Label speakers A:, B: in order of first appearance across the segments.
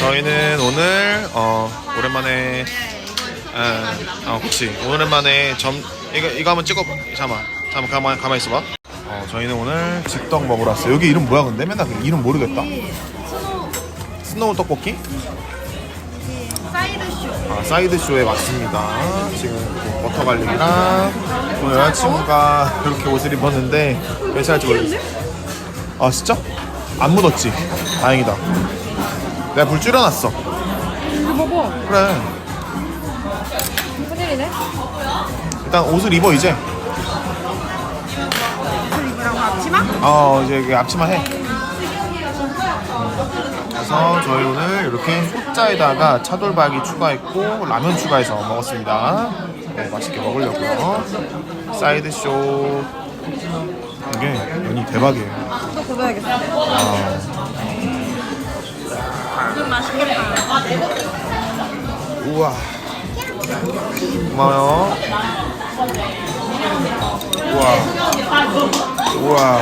A: 저희는 오늘 어 오랜만에 에, 어 그치 오랜만에 점 이거 이거 한번 찍어 잠깐 잠깐 가만 가만 있어봐. 어 저희는 오늘 즉떡 먹으러 왔어요. 여기 이름 뭐야 근데 맨날 그 이름 모르겠다. 스노우 떡볶이?
B: 사이드 쇼.
A: 아, 사이드 쇼에 왔습니다. 지금 뭐 버터 갈릭이랑 오늘 여자친구가 이렇게 옷을 입었는데 몇 살인지 모르겠어. 아 진짜? 안 묻었지? 다행이다. 내가 불 줄여놨어.
B: 이거 먹어.
A: 그래.
B: 큰일이네.
A: 일단 옷을 입어 이제.
B: 이거랑 앞치마?
A: 어 이제 앞치마 해. 그래서 저희 오늘 이렇게 소자에다가 차돌박이 추가했고 라면 추가해서 먹었습니다. 네, 맛있게 먹으려고요. 사이드 쇼 이게 면이 대박이에요.
B: 또 걷어야겠어.
A: 아,
B: 좀 맛있겠다.
A: 우와. 고마워요. 우와. 우와.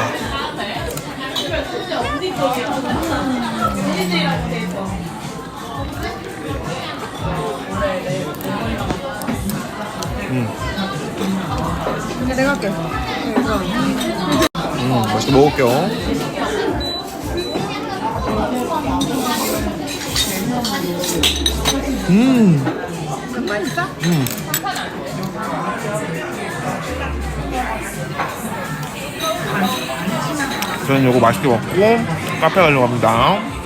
B: 근데 내가 할게.
A: 음, 맛있게 먹을게요. 음,
B: 좀 맛있어?
A: 음. 저는 요거 맛있게 먹고 카페 가려고 합니다.